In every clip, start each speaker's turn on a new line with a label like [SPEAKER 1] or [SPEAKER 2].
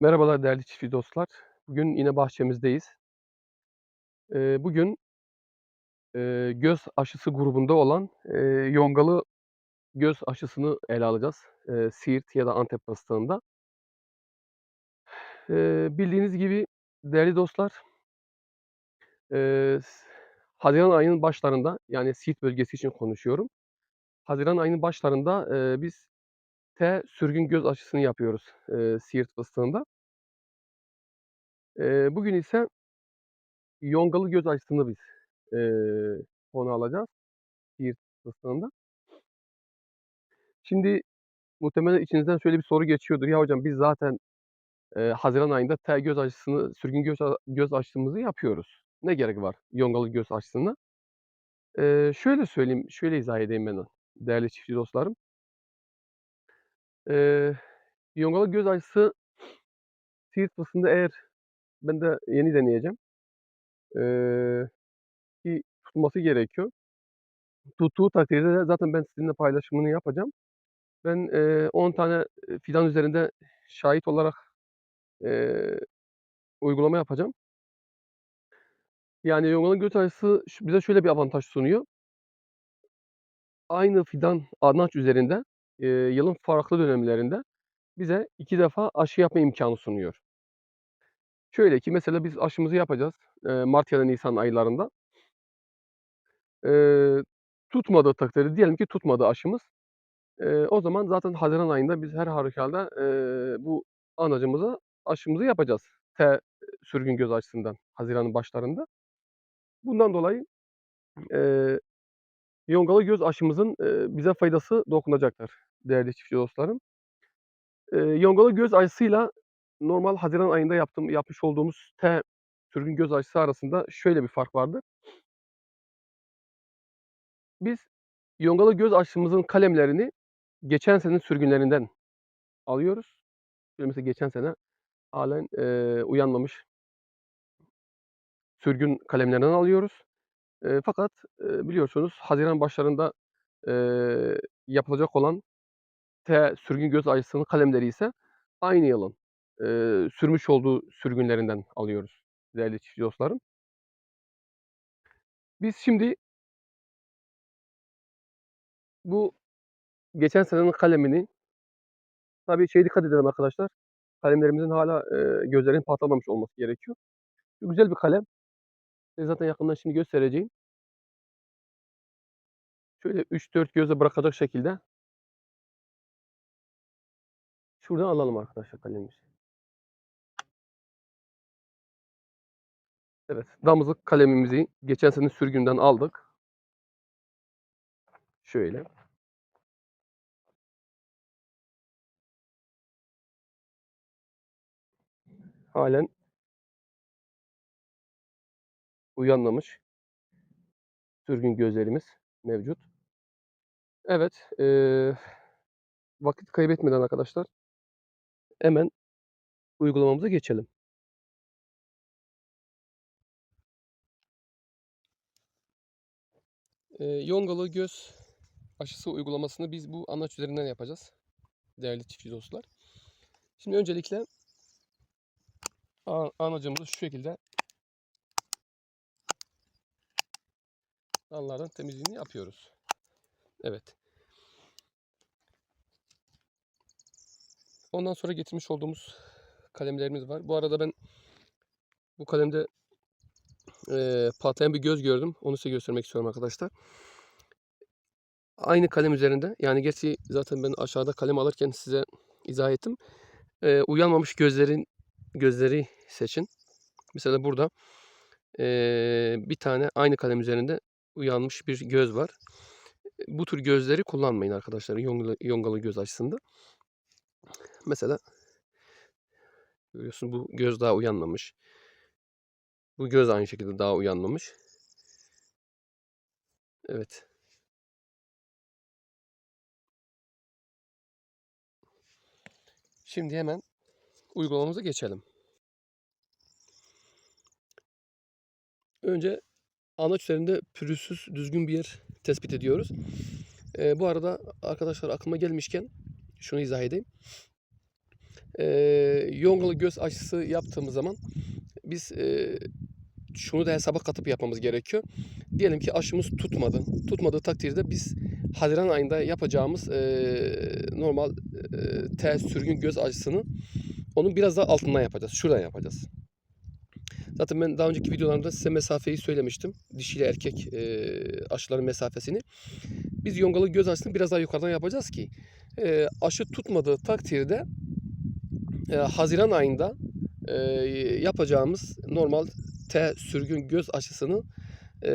[SPEAKER 1] Merhabalar değerli çiftçi dostlar. Bugün yine bahçemizdeyiz. Eee, bugün eee, göz aşısı grubunda olan eee, yongalı göz aşısını ele alacağız. Eee, Siirt ya da Antep fıstığında. Eee, bildiğiniz gibi değerli dostlar, s haziran ayının başlarında, yani Siirt bölgesi için konuşuyorum. Haziran ayının başlarında eee, biz T sürgün göz aşısını yapıyoruz eee, Siirt fıstığında. Eee, bugün ise yongalı göz aşısını biz eee, konu alacağız Siirt fıstığında. Şimdi muhtemelen içinizden şöyle bir soru geçiyordur. Ya hocam biz zaten eee, haziran ayında T göz aşısını, sürgün göz göz aşımızı yapıyoruz. Ne gerek var yongalı göz aşısına? Eee, şöyle söyleyeyim, şöyle izah edeyim ben değerli çiftçi dostlarım. Eee, yongalı göz aşısı Siirt fıstığında eğer ben de yeni deneyeceğim. Eee, ki tutması gerekiyor. Tuttuğu takdirde de zaten ben sizinle paylaşımını yapacağım. Ben, eee, 10 tane, fidan üzerinde şahit olarak, eee, uygulama yapacağım. Yani yongalı göz aşısı bize şöyle bir avantaj sunuyor. Aynı fidan anaç üzerinde, eee, yılın farklı dönemlerinde bize 2 defa aşı yapma imkânı sunuyor. Şöyle ki mesela biz aşımızı yapacağız, eee, mart ya da nisan aylarında. Eee, tutmadığı takdirde diyelim ki tutmadı aşımız. Eee, o zaman zaten haziran ayında biz her hâlükârda, eee, bu anacımıza aşımızı yapacağız. T, sürgün göz aşısından haziranın başlarında. Bundan dolayı, eee, yongalı göz aşımızın, eee, bize faydası dokunacaktır değerli çiftçi dostlarım. Eee, yongalı göz aşısıyla normal haziran ayında yaptığım yapmış olduğumuz T sürgün göz aşısı arasında şöyle bir fark vardır. Biz yongalı göz aşımızın kalemlerini geçen senenin sürgünlerinden alıyoruz. Mesela geçen sene hâlen, eee, uyanmamış sürgün kalemlerinden alıyoruz. Eee, fakat, eee, biliyorsunuz haziran başlarında, eee, yapılacak olan T sürgün göz aşısının kalemleri ise aynı yılın, eee, sürmüş olduğu sürgünlerinden alıyoruz değerli çiftçi dostlarım. Biz şimdi bu geçen senenin kalemini tabii şeye dikkat edelim arkadaşlar, kalemlerimizin hâlâ, eee, gözlerinin patlamamış olması gerekiyor. Bu güzel bir kalem. Size zaten yakından şimdi göstereceğim. Şöyle 3-4 göze bırakacak şekilde şuradan alalım arkadaşlar kalemimizi. Evet, damızlık kalemimizi geçen sene sürgünden aldık. Şöyle. Hâlen uyanmamış sürgün gözlerimiz mevcut. Evet, eee, vakit kaybetmeden arkadaşlar hemen uygulamamıza geçelim. Eee, yongalı göz aşısı uygulamasını biz bu anaç üzerinden yapacağız değerli çiftçi dostlar. Şimdi öncelikle anacımızı şu şekilde dallardan temizliğini yapıyoruz. Evet. Ondan sonra getirmiş olduğumuz kalemlerimiz var. Bu arada ben bu kalemde eee, patlayan bir göz gördüm. Onu size göstermek istiyorum arkadaşlar. Aynı kalem üzerinde, yani gerçi zaten ben aşağıda kalem alırken size izah ettim. Eee, uyanmamış gözlerin gözleri seçin. Mesela burada eee, bir tane aynı kalem üzerinde uyanmış bir göz var. Bu tür gözleri kullanmayın arkadaşlar yongalı yongalı göz aşısında. Mesela görüyorsun bu göz daha uyanmamış. Bu göz aynı şekilde daha uyanmamış. Evet. Şimdi hemen uygulamamıza geçelim. Önce anaç üzerinde pürüzsüz düzgün bir yer tespit ediyoruz. Eee, bu arada arkadaşlar aklıma gelmişken şunu izah edeyim. e, yongalı göz aşısı yaptığımız zaman biz e, şunu da hesaba katıp yapmamız gerekiyor. Diyelim ki aşımız tutmadı. Tutmadığı takdirde biz Haziran ayında yapacağımız e, normal e, T sürgün göz aşısını onun biraz daha altından yapacağız. Şuradan yapacağız. Zaten ben daha önceki videolarımda size mesafeyi söylemiştim. Dişi ile erkek e, aşıların mesafesini. Biz yongalı göz aşısını biraz daha yukarıdan yapacağız ki e, aşı tutmadığı takdirde e, Haziran ayında e, yapacağımız normal T sürgün göz aşısını e,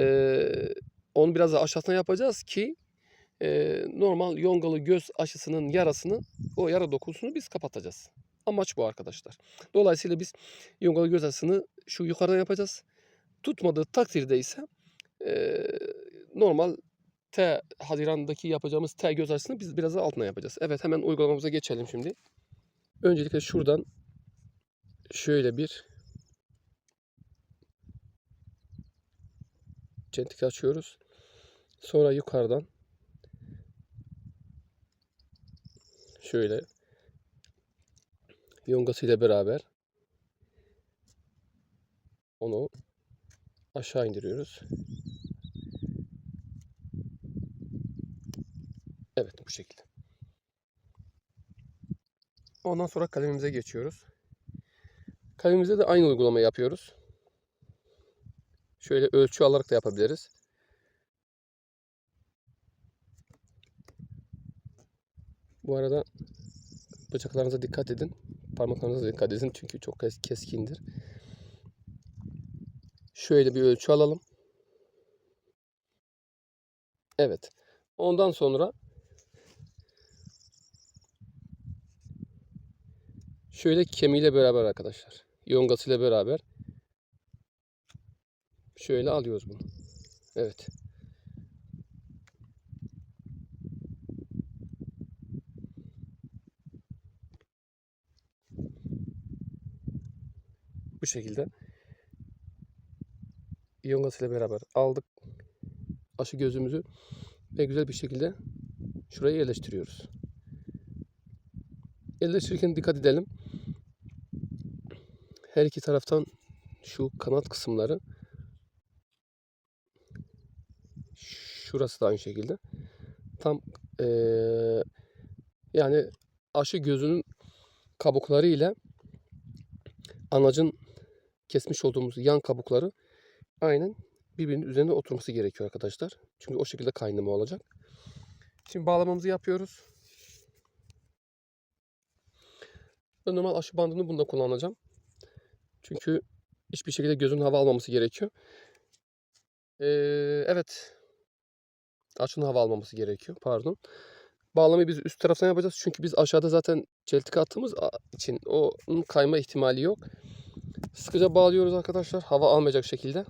[SPEAKER 1] onu biraz daha aşağısına yapacağız ki e, normal yongalı göz aşısının yarasını o yara dokusunu biz kapatacağız. Amaç bu arkadaşlar. Dolayısıyla biz yongalı göz aşısını şu yukarıdan yapacağız. Tutmadığı takdirde ise e, normal T Haziran'daki yapacağımız T göz aşısını biz biraz daha altına yapacağız. Evet hemen uygulamamıza geçelim şimdi. Öncelikle şuradan şöyle bir çentik açıyoruz. Sonra yukarıdan şöyle yongasıyla beraber onu aşağı indiriyoruz. Evet bu şekilde. Ondan sonra kalemimize geçiyoruz. Kalemimize de aynı uygulamayı yapıyoruz. Şöyle ölçü alarak da yapabiliriz. Bu arada bıçaklarınıza dikkat edin. Parmaklarınıza dikkat edin çünkü çok kes- keskindir. Şöyle bir ölçü alalım. Evet. Ondan sonra şöyle kemiğiyle beraber arkadaşlar. Yongasıyla beraber şöyle alıyoruz bunu. Evet. Bu şekilde yongasıyla beraber aldık. Aşı gözümüzü ve güzel bir şekilde şuraya yerleştiriyoruz. Yerleştirirken dikkat edelim. Her iki taraftan şu kanat kısımları şurası da aynı şekilde tam eee, yani aşı gözünün kabukları ile anacın kesmiş olduğumuz yan kabukları aynen birbirinin üzerine oturması gerekiyor arkadaşlar. Çünkü o şekilde kaynama olacak. Şimdi bağlamamızı yapıyoruz. Ben normal aşı bandını bunda kullanacağım. Çünkü hiçbir şekilde gözün hava almaması gerekiyor. Ee, evet. Aşının hava almaması gerekiyor. Pardon. Bağlamayı biz üst taraftan yapacağız. Çünkü biz aşağıda zaten çeltik attığımız için onun kayma ihtimali yok. Sıkıca bağlıyoruz arkadaşlar. Hava almayacak şekilde.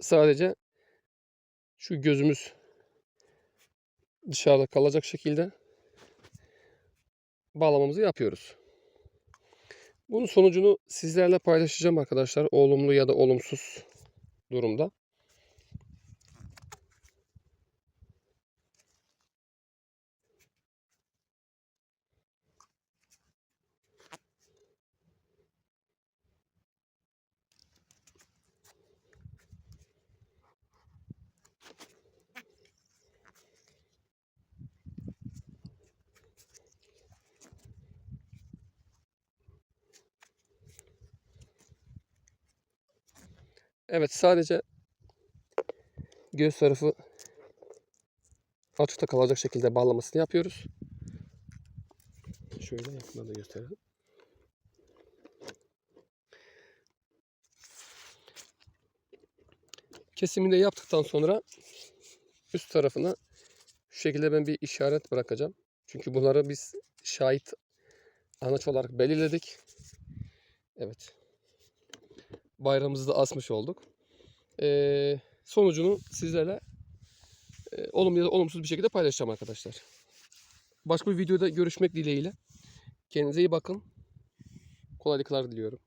[SPEAKER 1] Sadece şu gözümüz dışarıda kalacak şekilde bağlamamızı yapıyoruz. Bunun sonucunu sizlerle paylaşacağım arkadaşlar. Olumlu ya da olumsuz durumda. Evet sadece göz tarafı açıkta kalacak şekilde bağlamasını yapıyoruz. Şöyle yakından da gösterelim. Kesimini de yaptıktan sonra üst tarafına şu şekilde ben bir işaret bırakacağım. Çünkü bunları biz şahit anaç olarak belirledik. Evet. Bayrağımızı da asmış olduk. Ee, sonucunu sizlerle e, olumlu ya da olumsuz bir şekilde paylaşacağım arkadaşlar. Başka bir videoda görüşmek dileğiyle. Kendinize iyi bakın. Kolaylıklar diliyorum.